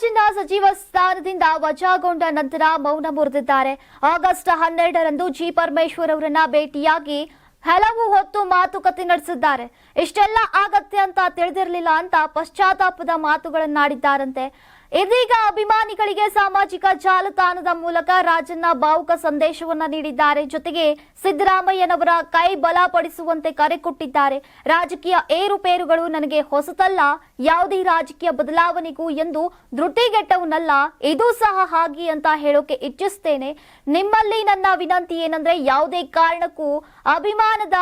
ರಾಜಣ್ಣ ಸಚಿವ ಸ್ಥಾನದಿಂದ ವಜಾಗೊಂಡ ನಂತರ ಮೌನ ಮುರಿದಿದ್ದಾರೆ. ಆಗಸ್ಟ್ ಹನ್ನೆರಡರಂದು ಜಿ ಪರಮೇಶ್ವರ್ ಅವರನ್ನ ಭೇಟಿಯಾಗಿ ಹಲವು ಹೊತ್ತು ಮಾತುಕತೆ ನಡೆಸಿದ್ದಾರೆ. ಇಷ್ಟೆಲ್ಲ ಆಗತ್ತೆ ಅಂತ ತಿಳಿದಿರಲಿಲ್ಲ ಅಂತ ಪಶ್ಚಾತ್ತಾಪದ ಮಾತುಗಳನ್ನಾಡಿದ್ದಾರಂತೆ. ಇದೀಗ ಅಭಿಮಾನಿಗಳಿಗೆ ಸಾಮಾಜಿಕ ಜಾಲತಾಣದ ಮೂಲಕ ರಾಜಣ್ಣ ಭಾವುಕ ಸಂದೇಶವನ್ನ ನೀಡಿದ್ದಾರೆ. ಜೊತೆಗೆ ಸಿದ್ದರಾಮಯ್ಯನವರ ಕೈ ಬಲಪಡಿಸುವಂತೆ ಕರೆ ಕೊಟ್ಟಿದ್ದಾರೆ. ರಾಜಕೀಯ ಏರುಪೇರುಗಳು ನನಗೆ ಹೊಸತಲ್ಲ. ಯಾವುದೇ ರಾಜಕೀಯ ಬದಲಾವಣೆಗೂ ಎಂದು ಧೃತಿಗೆಟ್ಟವನಲ್ಲ ಇದು ಸಹ ಹಾಗೆ ಅಂತ ಹೇಳೋಕೆ ಇಚ್ಛಿಸ್ತೇನೆ. ನಿಮ್ಮಲ್ಲಿ ನನ್ನ ವಿನಂತಿ ಏನಂದ್ರೆ ಯಾವುದೇ ಕಾರಣಕ್ಕೂ ಅಭಿಮಾನದ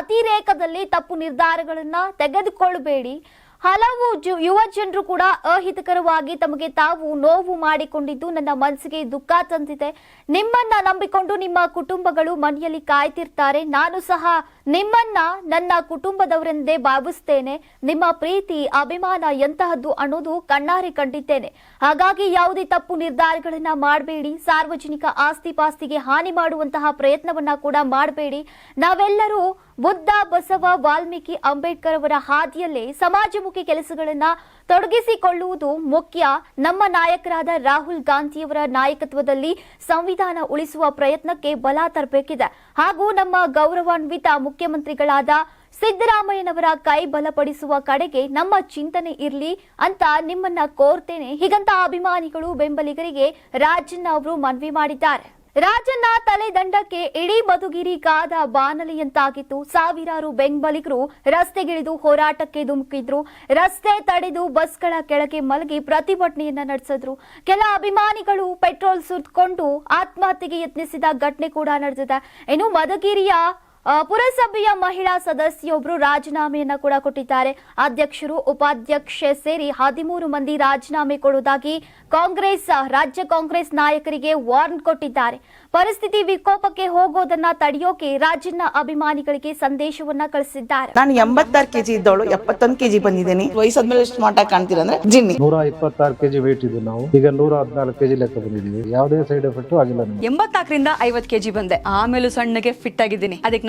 ಅತಿರೇಕದಲ್ಲಿ ತಪ್ಪು ನಿರ್ಧಾರಗಳನ್ನ ತೆಗೆದುಕೊಳ್ಳಬೇಡಿ ಹಲವು ಯುವ ಜನರು ಕೂಡ ಅಹಿತಕರವಾಗಿ ತಮಗೆ ತಾವು ನೋವು ಮಾಡಿಕೊಂಡಿದ್ದು ನನ್ನ ಮನಸ್ಸಿಗೆ ದುಃಖ ತಂದಿದೆ. ನಿಮ್ಮನ್ನ ನಂಬಿಕೊಂಡು ನಿಮ್ಮ ಕುಟುಂಬಗಳು ಮನೆಯಲ್ಲಿ ಕಾಯ್ತಿರ್ತಾರೆ. ನಾನು ಸಹ ನಿಮ್ಮನ್ನ, ನನ್ನ ಕುಟುಂಬದವರೆಂದೇ ಭಾವಿಸ್ತೇನೆ. ನಿಮ್ಮ ಪ್ರೀತಿ, ಅಭಿಮಾನ ಎಂತಹದ್ದು ಅನ್ನೋದು ಕಣ್ಣಾರೆ ಕಂಡಿದ್ದೇನೆ. ಹಾಗಾಗಿ ಯಾವುದೇ ತಪ್ಪು ನಿರ್ಧಾರಗಳನ್ನ ಮಾಡಬೇಡಿ. ಸಾರ್ವಜನಿಕ ಆಸ್ತಿ ಪಾಸ್ತಿಗೆ ಹಾನಿ ಮಾಡುವಂತಹ ಪ್ರಯತ್ನವನ್ನ ಕೂಡ ಮಾಡಬೇಡಿ. ನಾವೆಲ್ಲರೂ ಬುದ್ಧ ಬಸವ ವಾಲ್ಮೀಕಿ ಅಂಬೇಡ್ಕರ್ ಅವರ ಹಾದಿಯಲ್ಲೇ ಸಮಾಜಮುಖಿ ಕೆಲಸಗಳನ್ನ ತೊಡಗಿಸಿಕೊಳ್ಳುವುದು ಮುಖ್ಯ. ನಮ್ಮ ನಾಯಕರಾದ ರಾಹುಲ್ ಗಾಂಧಿಯವರ ನಾಯಕತ್ವದಲ್ಲಿ ಸಂವಿಧಾನ ಉಳಿಸುವ ಪ್ರಯತ್ನಕ್ಕೆ ಬಲ ತರಬೇಕಿದೆ. ಹಾಗೂ ನಮ್ಮ ಗೌರವಾನ್ವಿತ ಮುಖ್ಯಮಂತ್ರಿಗಳಾದ ಸಿದ್ದರಾಮಯ್ಯನವರ ಕೈ ಬಲಪಡಿಸುವ ಕಡೆಗೆ ನಮ್ಮ ಚಿಂತನೆ ಇರಲಿ ಅಂತ ನಿಮ್ಮನ್ನ ಕೋರ್ತೇನೆ. ಹೀಗಂತ ಅಭಿಮಾನಿಗಳು, ಬೆಂಬಲಿಗರಿಗೆ ರಾಜನ್ ಅವರು ಮನವಿ ಮಾಡಿದ್ದಾರೆ. ರಾಜಣ್ಣ ತಲೆದಂಡಕ್ಕೆ ಇಡೀ ಮಧುಗಿರಿ ಕಾದ ಬಾನಲಿಯಂತಾಗಿತ್ತು. ಸಾವಿರಾರು ಬೆಂಬಲಿಗರು ರಸ್ತೆಗಿಳಿದು ಹೋರಾಟಕ್ಕೆ ಧುಮುಕಿದ್ರು. ರಸ್ತೆ ತಡೆದು ಬಸ್ಗಳ ಕೆಳಗೆ ಮಲಗಿ ಪ್ರತಿಭಟನೆಯನ್ನ ನಡೆಸಿದ್ರು. ಕೆಲ ಅಭಿಮಾನಿಗಳು ಪೆಟ್ರೋಲ್ ಸುರಿದುಕೊಂಡು ಆತ್ಮಹತ್ಯೆಗೆ ಯತ್ನಿಸಿದ ಘಟನೆ ಕೂಡ ನಡೆದಿದೆ. ಇನ್ನು ಮಧುಗಿರಿಯ ಪುರಸಭೆಯ ಮಹಿಳಾ ಸದಸ್ಯೊಬ್ರು ರಾಜೀನಾಮೆಯನ್ನ ಕೂಡ ಕೊಟ್ಟಿದ್ದಾರೆ. ಅಧ್ಯಕ್ಷರು ಉಪಾಧ್ಯಕ್ಷೆ ಸೇರಿ ಹದಿಮೂರು ಮಂದಿ ರಾಜೀನಾಮೆ ಕೊಡುವುದಾಗಿ ಕಾಂಗ್ರೆಸ್ ರಾಜ್ಯ ಕಾಂಗ್ರೆಸ್ ನಾಯಕರಿಗೆ ವಾರ್ನ್ ಕೊಟ್ಟಿದ್ದಾರೆ. ಪರಿಸ್ಥಿತಿ ವಿಕೋಪಕ್ಕೆ ಹೋಗೋದನ್ನ ತಡೆಯೋಕೆ ರಾಜಣ್ಣ ಅಭಿಮಾನಿಗಳಿಗೆ ಸಂದೇಶವನ್ನ ಕಳಿಸಿದ್ದಾರೆ. ನಾನು ಎಂಬತ್ತಾರು ಕೆಜಿ ಇದ್ದವಳು ಎಪ್ಪತ್ತೊಂದು ಕೆಜಿ ಬಂದಿದ್ದೀನಿ. ವಯಸ್ಸಾದ್ಮೇಲೆ ಸ್ಮಾರ್ಟ್ ಆಗಿ ಕಾಣ್ತೀರ ಅಂದ್ರೆ ಜಿನ್ನಿ. ನೂರ ಇಪ್ಪತ್ತಾರು ಕೆಜಿ ವೇಟ್ ಇದ್ದು ನಾವು. ಈಗ ನೂರ ಹದಿನಾಲ್ಕು ಕೆಜಿ ಲೆಕ್ಕ ಬಂದಿದ್ದೀವಿ. ಯಾವುದೇ ಸೈಡ್ ಎಫೆಕ್ಟ್ ಆಗಿಲ್ಲ ಎಂಬತ್ತಾಕರಿಂದ ಎಂಬತ್ನಾಲ್ಕರಿಂದ ಐವತ್ ಕೆಜಿ ಬಂದೆ. ಆಮೇಲೆ ಸಣ್ಣಗೆ ಫಿಟ್ ಆಗಿದ್ದೀನಿ. ಅದಕ್ಕೆ